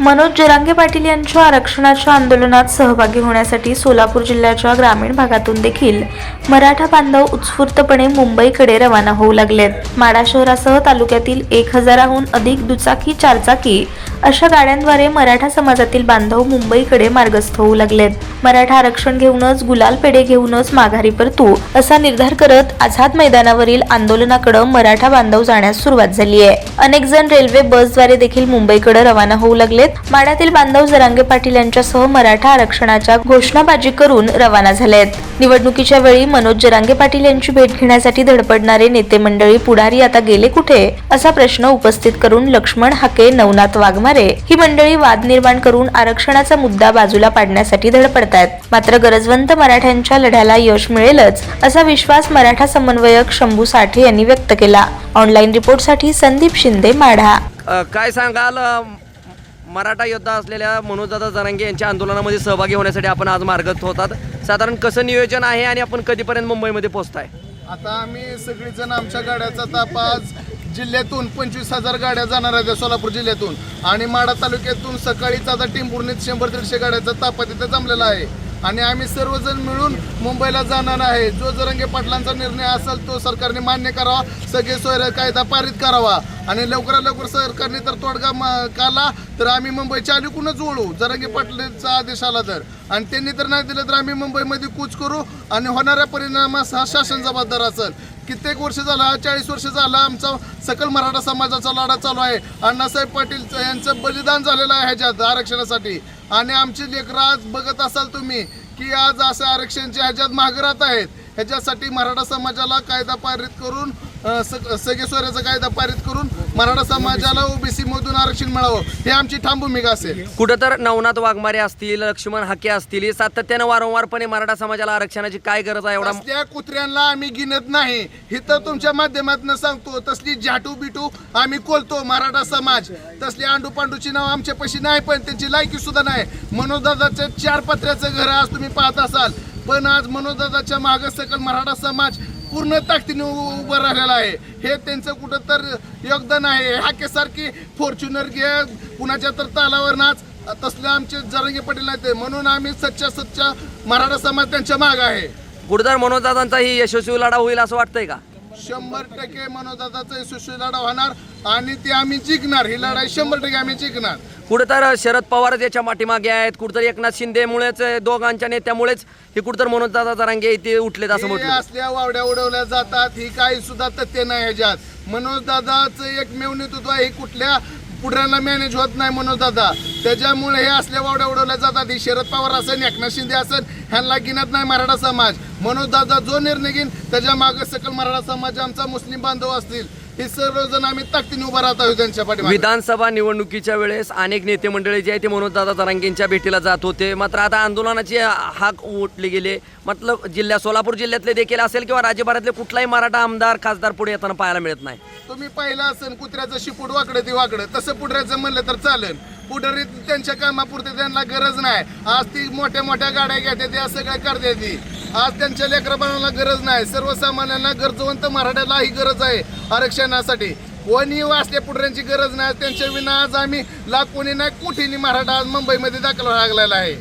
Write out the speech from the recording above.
मनोज जरांगे पाटील यांच्या आरक्षणाच्या आंदोलनात सहभागी होण्यासाठी सोलापूर जिल्ह्याच्या ग्रामीण भागातून देखील मराठा बांधव उत्स्फूर्तपणे मुंबईकडे रवाना होऊ लागलेत. माडा शहरासह तालुक्यातील एक हजाराहून अधिक दुचाकी चारचाकी अशा गाड्यांद्वारे मराठा समाजातील बांधव मुंबईकडे मार्गस्थ होऊ लागलेत. मराठा आरक्षण घेऊनच गुलाल पेढे घेऊनच माघारी परतू असा निर्धार करत आझाद मैदानावरील आंदोलनाकडे मराठा बांधव जाण्यास सुरुवात झाली आहे. अनेक जण रेल्वे बसद्वारे देखील मुंबईकडे रवाना होऊ लागलेत. माड्यातील बांधव जरांगे पाटील यांच्यासह मराठा आरक्षणाच्या घोषणाबाजी करून रवाना झालेत. निवडणुकीच्या वेळी मनोज जरांगे पाटील यांची भेट घेण्यासाठी धडपडणारे नेते मंडळी पुढारी आता गेले कुठे? असा प्रश्न उपस्थित करून लक्ष्मण हाके नवनाथ वाघमारे ही मंडळी वाद निर्माण करून आरक्षणाचा मुद्दा बाजूला पाडण्यासाठी धडपडतायत. मात्र गरजवंत मराठ्यांच्या लढ्याला यश मिळेलच असा विश्वास मराठा समन्वयक शंभू साठे यांनी व्यक्त केला. ऑनलाईन रिपोर्टसाठी संदीप शिंदे माढा. काय सांगाल मराठा योद्धा असलेल्या मनोजदादा जरांगे यांच्या आंदोलनामध्ये सहभागी होण्यासाठी आपण आज मार्गत होतात. साधारण कसं नियोजन आहे आणि आपण कधीपर्यंत मुंबईमध्ये पोहोचताय? आता आम्ही सगळीजण आमच्या गाड्याचा ताप आज जिल्ह्यातून पंचवीस हजार गाड्या जाणार आहेत सोलापूर जिल्ह्यातून. आणि माडा तालुक्यातून सकाळीच आता टिंबुर्णीत शंभर दीडशे गाड्याचा तापा तिथे जमलेला आहे. आणि आम्ही सर्वजण मिळून मुंबईला जाणार आहे. जो जरंगे पाटलांचा निर्णय असेल तो सरकारने मान्य करावा. सगळे सोयरे कायदा पारित करावा. आणि लवकरात लवकर सरकारने तर तोडगा म- तर आम्ही मुंबईच्या अलीकूनच ओळू जरंगे पाटलांचा आदेश आला तर. आणि त्यांनी तर नाही दिलं तर आम्ही मुंबईमध्ये कूच करू. आणि होणाऱ्या परिणामास हा शासन जबाबदार असेल. कित्येक वर्ष झाला चाळीस वर्ष झाला आमचा सकल मराठा समाजाचा लढा चालू आहे. अण्णासाहेब पाटील यांचं बलिदान झालेलं आहे ह्याच्यात आरक्षणासाठी. आणि आमचे लेकरं आज बघत असाल तुम्ही की आज असं आरक्षणच्या ह्याच्यात मागरात आहेत. ह्याच्यासाठी मराठा समाजाला कायदा पारित करून सगळे सोयऱ्याचा कायदा पारित करून मराठा समाजाला ओबीसी मधून आरक्षण मिळावं. हे आमची ठाम भूमिका असेल कुठं तर नवनाथ वाघमारे असतील लक्ष्मण हाके असतील हे सातत्यानं वारंवारपणे मराठा समाजाला आरक्षणाची काय गरज आहे एवढा तसल्या कुत्र्यांना आम्ही गिनत नाही. हिथं तुमच्या माध्यमातून सांगतो. तसली झाटू बिटू आम्ही कोलतो मराठा समाज. तसली आंडू पांडूची नाव आमच्या पशी नाही पण त्यांची लायकी सुद्धा नाही. मनोदादाच्या चार पत्र्याचं घर आज तुम्ही पाहत असाल. पण आज मनोदादाच्या मागं सकल मराठा समाज पूर्ण ताकदीने उभं राहिलेलं आहे. हे त्यांचं कुठं तर योगदान आहे. हाकेसारखी फॉर्च्युनर घे. कुणाच्या तर तालावर नाच. तसले आमचे जरंगे पटेल नाही ते. म्हणून आम्ही सच्चा सच्चा मराठा समाज त्यांच्या माग आहे. गुडदार मनोजदादांचा ही यशस्वी लढा होईल असं वाटतंय का? शंभर टक्के मनोदादाचा यशस्वी लढा होणार आणि ती आम्ही जिंकणार. ही लढाई शंभर टक्के आम्ही जिंकणार. कुठं तर शरद पवार याच्या पाठीमागे आहेत कुठं एकनाथ शिंदेमुळेच दोघांच्या नेत्यामुळेच हे कुठं तर मनोजदादा जरांगे इथे उठलेत असं हे म्हटलं असल्या वावड्या उडवल्या जातात ही काही सुद्धा तथ्य नाही ह्याच्यात. मनोज दादाचं एकमेव नेतृत्व आहे ही कुठल्या पुढऱ्यांना मॅनेज होत नाही मनोज दादा. त्याच्यामुळे हे असल्या वावड्या उडवल्या जातात. ही शरद पवार असेल एकनाथ शिंदे असेल ह्यांना गिनत नाही मराठा समाज. मनोज दादा जो निर्णय घेईन त्याच्यामागे सकल मराठा समाज आमचा मुस्लिम बांधव असतील. हे सर्वजण आम्ही ताकदीने उभा राहत आहोत त्यांच्या पाठीमागे. विधानसभा निवडणुकीच्या वेळेस अनेक नेते मंडळी जे आहे ते मनोजदादा जरांगेंच्या भेटीला जात होते. मात्र आता आंदोलनाची हाक उठली गेले. मतलब जिल्ह्या सोलापूर जिल्ह्यातले देखील असेल किंवा राज्यभरातले कुठलाही मराठा आमदार खासदार पुढे येताना पाहायला मिळत नाही. तुम्ही पाहिलं असेल कुत्र्याचं शिपूट वाकडं ते वाकडं. तसं पुढऱ्याचं म्हणलं तर चालेल. पुढारी त्यांच्या कामापुरते त्यांना गरज नाही. आज ती मोठ्या मोठ्या गाड्या घेते ते असं काय करते ती? आज त्यांच्या लेकरपणाला गरज नाही. सर्वसामान्यांना गरजवंत मराठ्याला ही गरज आहे आरक्षणासाठी. कोणी वाचल्या पुढऱ्यांची गरज नाही. त्यांच्या विना आज आम्ही लाख कोणी नाही कुठेनी मराठा आज मुंबईमध्ये दाखल लागलेला आहे.